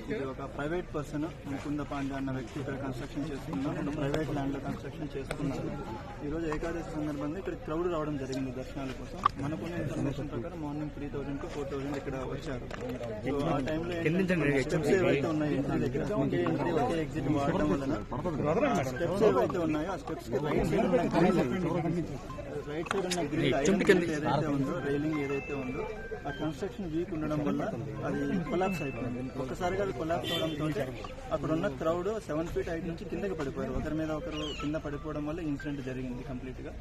ఇది ఒక private person Mukunda Pandey అన్న వ్యక్తి ఇక్కడ కన్స్ట్రక్షన్ చేసుకున్నాం ప్రైవేట్ ల్యాండ్లో కన్స్ట్రక్షన్ చేసుకున్నారు రోజు ఏకాదశి సందర్భంగా ఇక్కడ క్రౌడ్ రావడం జరిగింది దర్శనాల కోసం. మనకున్న ఇన్ఫర్మేషన్ ప్రకారం morning three thousand four thousand ఇక్కడ వచ్చారు. సో ఆ టైంలో స్టెప్స్ ఏవైతే ఉన్నాయో దగ్గర ఒకే ఎంట్రీ ఎగ్జిట్ వాడడం వలన స్టెప్స్ ఏవైతే ఉన్నాయో ఆ స్టెప్స్ రైట్ సైడ్ ఉన్న గ్రిల్ ఏదైతే ఉందో రైలింగ్ ఏదైతే ఉందో ఆ కన్స్ట్రక్షన్ వీక్ ఉండడం వల్ల అది కొలాప్స్ అయిపోయింది. ఒక్కసారిగా అది కొలాప్స్ అవడంతో అక్కడ ఉన్న క్రౌడ్ సెవెన్ ఫీట్ హైట్ నుంచి కిందకి పడిపోయారు. ఒకరి మీద ఒకరు కింద పడిపోవడం వల్ల ఇన్సిడెంట్ జరిగింది కంప్లీట్గా.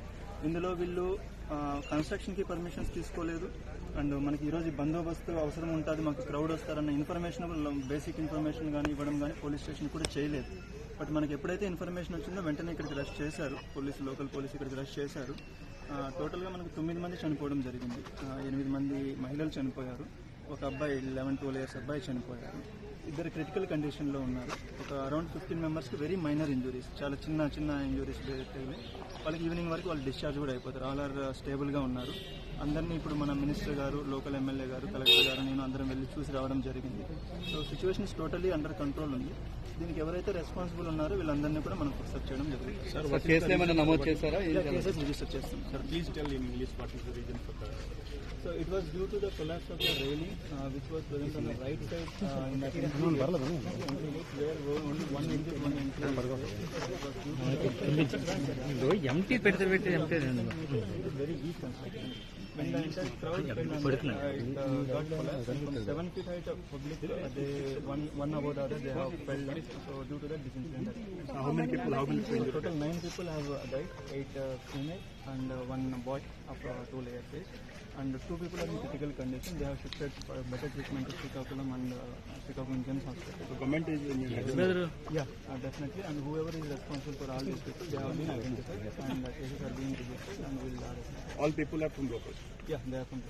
ఇందులో వీళ్ళు కన్స్ట్రక్షన్కి పర్మిషన్స్ తీసుకోలేదు. అండ్ మనకి ఈ రోజు బందోబస్తు అవసరం ఉంటుంది. మాకు క్రౌడ్ వస్తారన్న ఇన్ఫర్మేషన్ బేసిక్ ఇన్ఫర్మేషన్ కానీ ఇవ్వడం కానీ పోలీస్ స్టేషన్ కూడా చేయలేదు. బట్ మనకి ఎప్పుడైతే ఇన్ఫర్మేషన్ వచ్చిందో వెంటనే ఇక్కడికి రష్ చేశారు. పోలీసు లోకల్ పోలీసు ఇక్కడికి రష్ చేశారు. టోటల్గా మనకు తొమ్మిది మంది చనిపోవడం జరిగింది. ఎనిమిది మంది మహిళలు చనిపోయారు. ఒక అబ్బాయి లెవెన్ ట్వెల్వ్ ఇయర్స్ అబ్బాయి చనిపోయారు. ఇద్దరు క్రిటికల్ కండిషన్లో ఉన్నారు. ఒక అరౌండ్ ఫిఫ్టీన్ మెంబర్స్కి వెరీ మైనర్ ఇంజురీస్ చాలా చిన్న చిన్న ఇంజురీస్ వాళ్ళకి ఈవినింగ్ వరకు వాళ్ళు డిశ్చార్జ్ కూడా అయిపోతారు. ఆల్ ఆర్ స్టేబుల్గా ఉన్నారు. అందరినీ ఇప్పుడు మన మినిస్టర్ గారు లోకల్ ఎమ్మెల్యే గారు కలెక్టర్ గారు నేను అందరం వెళ్ళి చూసి రావడం జరిగింది. So situations totally under control ఉంది. దీనికి ఎవరైతే రెస్పాన్సిబుల్ ఉన్నారో వీళ్ళందరినీ కూడా మనం ఫిక్సప్ చేయడం జరుగుతుంది సార్ కేసులు ఏమైనా నమోదు చేశారా కేసెస్ రిజిస్టర్ చేస్తాం sir uh, which was present on the right side uh, in that entry gate, entry gate where only one exit, one entry. Empty పెడితే పెట్టి empty It is very weak construction. When crowd fell uh, it uh, got collapsed. From seven feet height of public, uh, they one one above the other, they have fell down. So due to that, this incident. happened. How many people? How many people? Total nine people have uh, died, eight uh, female and uh, one boy of uh, two layer face. And two people are in critical condition. They have shifted for better treatment to Srikakulam and uh, Srikakulam Gens Hospital. The government is in your Yeah, uh, definitely. And whoever is responsible for all these people, they have been identified and uh, cases are being registered and will arrest. All people are from locals. Yeah, they are from.